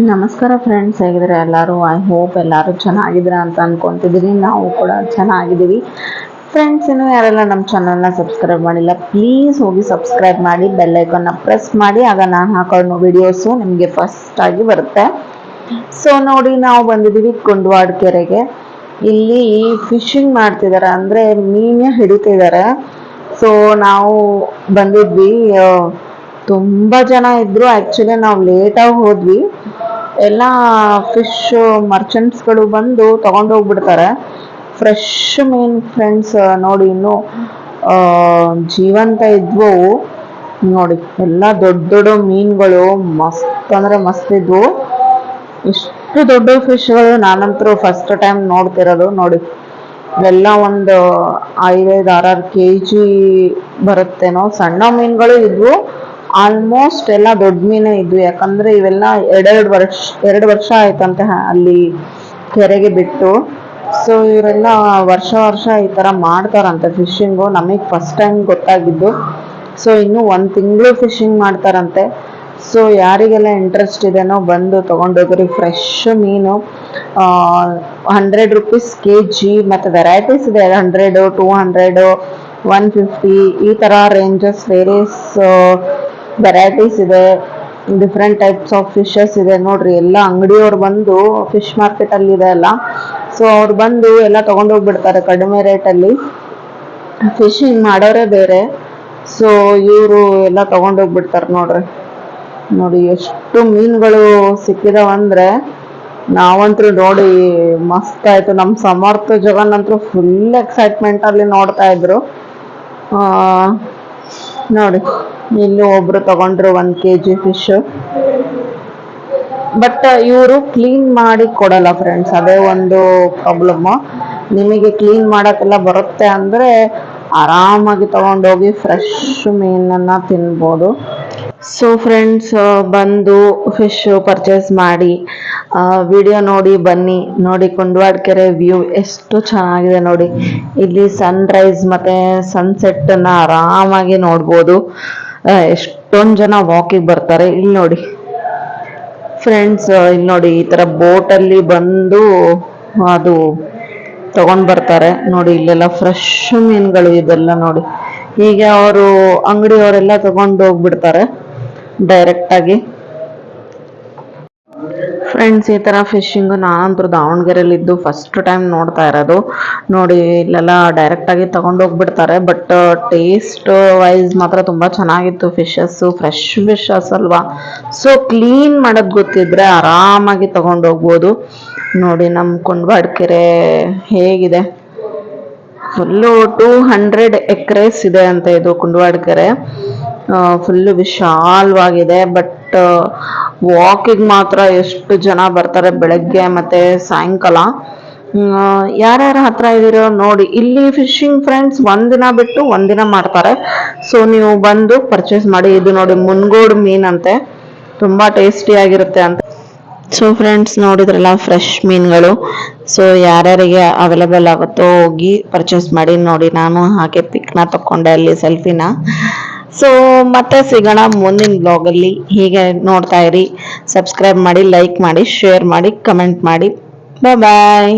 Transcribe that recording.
ನಮಸ್ಕಾರ ಫ್ರೆಂಡ್ಸ್ ಹೇಗಿದ್ರೆ ಎಲ್ಲರೂ I hope ಎಲ್ಲರೂ ಚೆನ್ನಾಗಿದ್ದೀರಾ ಅಂತ ಅನ್ಕೊತಿದ್ದೀನಿ. ನಾವು ಕೂಡ ಚೆನ್ನಾಗಿದ್ದೀವಿ. ಫ್ರೆಂಡ್ಸ್ ಇನ್ನು ಯಾರೆಲ್ಲ ನಮ್ಮ ಚಾನಲ್ನ ಸಬ್ಸ್ಕ್ರೈಬ್ ಮಾಡಿಲ್ಲ ಪ್ಲೀಸ್ ಹೋಗಿ ಸಬ್ಸ್ಕ್ರೈಬ್ ಮಾಡಿ ಬೆಲ್ಲೈಕನ್ನ ಪ್ರೆಸ್ ಮಾಡಿ. ಆಗ ನಾನು ಹಾಕೊಳ್ಳೋ ವಿಡಿಯೋಸು ನಿಮಗೆ ಫಸ್ಟ್ ಆಗಿ ಬರುತ್ತೆ. ಸೊ ನೋಡಿ, ನಾವು ಬಂದಿದ್ದೀವಿ ಕುಂಡ್ವಾಡ್ ಕೆರೆಗೆ. ಇಲ್ಲಿ ಫಿಶಿಂಗ್ ಮಾಡ್ತಿದ್ದಾರೆ ಅಂದರೆ ಮೀನೇ ಹಿಡಿತಿದ್ದಾರೆ ಸೊ ನಾವು ಬಂದಿದ್ವಿ ತುಂಬ ಜನ ಇದ್ರು. ಆ್ಯಕ್ಚುಲಿ ನಾವು ಲೇಟಾಗಿ ಹೋದ್ವಿ. ಎಲ್ಲ ಫಿಶ್ ಮರ್ಚೆಂಟ್ಸ್ಗಳು ಬಂದು ತಗೊಂಡ್ ಹೋಗ್ಬಿಡ್ತಾರೆ. ಫ್ರೆಶ್ ಮೀನ್ ಫ್ರೆಂಡ್ಸ್ ನೋಡಿ ಇನ್ನು ಜೀವಂತ ಇದ್ವು. ನೋಡಿ, ಎಲ್ಲ ದೊಡ್ಡ ದೊಡ್ಡ ಮೀನುಗಳು, ಮಸ್ತ್ ಅಂದ್ರೆ ಮಸ್ತ್ ಇದ್ವು. ಇಷ್ಟು ದೊಡ್ಡ ಫಿಶ್ಗಳು ನಾನಂತರೂ ಫಸ್ಟ್ ಟೈಮ್ ನೋಡ್ತಿರೋದು. ನೋಡಿ ಎಲ್ಲ ಒಂದು ಐದೈದು ಆರಾರು ಕೆ ಜಿ ಬರುತ್ತೇನೋ. ಸಣ್ಣ ಮೀನುಗಳು ಇದ್ವು. ಆಲ್ಮೋಸ್ಟ್ ಎಲ್ಲ ದೊಡ್ಡ ಮೀನೇ ಇದ್ವು ಯಾಕಂದ್ರೆ ಇವೆಲ್ಲ ಎರಡೆರಡು ವರ್ಷ, ಎರಡು ವರ್ಷ ಆಯ್ತಂತೆ ಅಲ್ಲಿ ಕೆರೆಗೆ ಬಿಟ್ಟು. ಸೊ ಇವರೆಲ್ಲ ವರ್ಷ ವರ್ಷ ಈ ಥರ ಮಾಡ್ತಾರಂತೆ ಫಿಶಿಂಗು. ನಮಗೆ ಫಸ್ಟ್ ಟೈಮ್ ಗೊತ್ತಾಗಿದ್ದು. ಸೊ ಇನ್ನು ಒಂದು ತಿಂಗಳು ಫಿಶಿಂಗ್ ಮಾಡ್ತಾರಂತೆ. ಸೊ ಯಾರಿಗೆಲ್ಲ ಇಂಟ್ರೆಸ್ಟ್ ಇದೆನೋ ಬಂದು ತೊಗೊಂಡೋಗ್ರಿ. ಫ್ರೆಶ್ ಮೀನು ಹಂಡ್ರೆಡ್ ರುಪೀಸ್ ಕೆ ಜಿ ಮತ್ತು ವೆರೈಟೀಸ್ ಇದೆ. Hundred two hundred one fifty ಈ ಥರ ರೇಂಜಸ್ ವೇರಿಯಸ್ ವೆರೈಟೀಸ್ ಇದೆ ಡಿಫ್ರೆಂಟ್ ಟೈಪ್ಸ್ ಆಫ್ ಫಿಶಸ್ ಇದೆ. ನೋಡ್ರಿ, ಎಲ್ಲ ಅಂಗಡಿಯವ್ರು ಬಂದು ಫಿಶ್ ಮಾರ್ಕೆಟ್ ಅಲ್ಲಿ ಇದೆ ಅಲ್ಲ. ಸೊ ಅವ್ರು ಬಂದು ಎಲ್ಲ ತಗೊಂಡೋಗ್ಬಿಡ್ತಾರೆ ಕಡಿಮೆ ರೇಟಲ್ಲಿ ಫಿಶಿಂಗ್ ಮಾಡೋರೇ ಬೇರೆ. ಸೊ ಇವರು ಎಲ್ಲ ತಗೊಂಡೋಗ್ಬಿಡ್ತಾರೆ ನೋಡ್ರಿ. ನೋಡಿ, ಎಷ್ಟು ಮೀನುಗಳು ಸಿಕ್ಕಿದಾವಂದ್ರೆ ನಾವಂತೂ ನೋಡಿ ಮಸ್ತ್ ಆಯ್ತು. ನಮ್ಮ ಸಮರ್ಥ ಜಗನ್ ಅಂತೂ ಫುಲ್ ಎಕ್ಸೈಟ್ಮೆಂಟ್ ಅಲ್ಲಿ ನೋಡ್ತಾ ಇದ್ರು. ನೋಡಿ, ಇನ್ನು ಒಬ್ರು ತಗೊಂಡ್ರು ಒಂದ್ ಕೆ ಜಿ ಫಿಶ್ ಬಟ್ ಇವರು ಕ್ಲೀನ್ ಮಾಡಿ ಕೊಡಲ್ಲ ಫ್ರೆಂಡ್ಸ್ ಅದೇ ಒಂದು ಪ್ರಾಬ್ಲಮ್ ನಿಮಗೆ ಕ್ಲೀನ್ ಮಾಡಕ್ಕೆಲ್ಲ ಬರುತ್ತೆ ಅಂದ್ರೆ ಆರಾಮಾಗಿ ತಗೊಂಡೋಗಿ ಫ್ರೆಶ್ ಮೀನನ್ನ ತಿನ್ಬೋದು. ಸೊ ಫ್ರೆಂಡ್ಸ್ ಬಂದು ಫಿಶ್ ಪರ್ಚೇಸ್ ಮಾಡಿ ವಿಡಿಯೋ ನೋಡಿ, ಬನ್ನಿ, ನೋಡಿ ಕುಂಡವಾಡ ಕೆರೆ ವ್ಯೂ ಎಷ್ಟು ಚೆನ್ನಾಗಿದೆ ನೋಡಿ. ಇಲ್ಲಿ ಸನ್ರೈಸ್ ಮತ್ತೆ ಸನ್ಸೆಟ್ಟನ್ನು ಆರಾಮಾಗಿ ನೋಡ್ಬೋದು. ಎಷ್ಟೊಂದು ಜನ ವಾಕಿಗೆ ಬರ್ತಾರೆ. ಇಲ್ಲಿ ನೋಡಿ. ಫ್ರೆಂಡ್ಸ್ ಇಲ್ಲಿ ನೋಡಿ, ಈ ಥರ ಬೋಟಲ್ಲಿ ಬಂದು, ಅದು ತಗೊಂಡು ಬರ್ತಾರೆ. ನೋಡಿ, ಇಲ್ಲೆಲ್ಲ ಫ್ರೆಶ್ ಮೀನುಗಳು ಇದೆಲ್ಲ ನೋಡಿ. ಹೀಗೆ ಅವರು ಅಂಗಡಿಯವರೆಲ್ಲ ತಗೊಂಡು ಹೋಗ್ಬಿಡ್ತಾರೆ. ಡೈರೆಕ್ಟ್ ಆಗಿ. ಫ್ರೆಂಡ್ಸ್ ಈ ಥರ ಫಿಶಿಂಗು ನಾನಂತೂ ದಾವಣಗೆರೆಯಲ್ಲಿದ್ದು ಫಸ್ಟ್ ಟೈಮ್ ನೋಡ್ತಾ ಇರೋದು. ನೋಡಿ, ಇಲ್ಲೆಲ್ಲ ಡೈರೆಕ್ಟಾಗಿ ಹೋಗ್ಬಿಡ್ತಾರೆ ಬಟ್ ಟೇಸ್ಟ್ ವೈಸ್ ಮಾತ್ರ ತುಂಬ ಚೆನ್ನಾಗಿತ್ತು ಫಿಶಸ್ಸು ಫ್ರೆಶ್ ಫಿಶಸ್ ಅಲ್ವಾ? ಸೊ ಕ್ಲೀನ್ ಮಾಡೋದು ಗೊತ್ತಿದ್ರೆ ಆರಾಮಾಗಿ ಹೋಗ್ಬೋದು. ನೋಡಿ ನಮ್ಮ ಕುಂಡ್ಬಾಡ್ಕೆರೆ ಕೆರೆ ಹೇಗಿದೆ? ಫುಲ್ಲು ಟೂ ಹಂಡ್ರೆಡ್ ಎಕ್ರೇಸ್ ಇದೆ ಅಂತ ಇದು ಕುಂಡವಾಡ ಕೆರೆ ಫುಲ್ಲು ವಿಶಾಲವಾಗಿದೆ ಬಟ್ ವಾಕಿಂಗ್ ಮಾತ್ರ ಎಷ್ಟು ಜನ ಬರ್ತಾರೆ ಬೆಳಗ್ಗೆ ಮತ್ತೆ ಸಾಯಂಕಾಲ. ಯಾರ್ಯಾರ ಹತ್ರ ಇದ್ದೀರೋ ನೋಡಿ, ಇಲ್ಲಿ ಫಿಶಿಂಗ್ ಫ್ರೆಂಡ್ಸ್ ಒಂದಿನ ಬಿಟ್ಟು ಒಂದಿನ ಮಾಡ್ತಾರೆ. ಸೊ ನೀವು ಬಂದು ಪರ್ಚೇಸ್ ಮಾಡಿ, ಇದು ನೋಡಿ ಮುನ್ಗೋಡು ಮೀನಂತೆ. ತುಂಬಾ ಟೇಸ್ಟಿ ಆಗಿರುತ್ತೆ ಅಂತ. ಸೊ ಫ್ರೆಂಡ್ಸ್ ನೋಡಿದ್ರಲ್ಲ ಫ್ರೆಶ್ ಮೀನುಗಳು. ಸೊ ಯಾರ್ಯಾರಿಗೆ ಅವೈಲೇಬಲ್ ಆಗುತ್ತೋ ಹೋಗಿ ಪರ್ಚೇಸ್ ಮಾಡಿ ನೋಡಿ. ನಾನು ಹಾಗೆ ಪಿಕ್ನ ತಕೊಂಡೆ ಅಲ್ಲಿ ಸೆಲ್ಫಿನ ಸೊ ಮತ್ತೆ ಸಿಗೋಣ ಮುಂದಿನ ಬ್ಲಾಗಲ್ಲಿ ಹೀಗೆ ನೋಡ್ತಾ ಇರಿ. ಸಬ್ಸ್ಕ್ರೈಬ್ ಮಾಡಿ ಲೈಕ್ ಮಾಡಿ ಶೇರ್ ಮಾಡಿ ಕಮೆಂಟ್ ಮಾಡಿ. ಬಾಯ್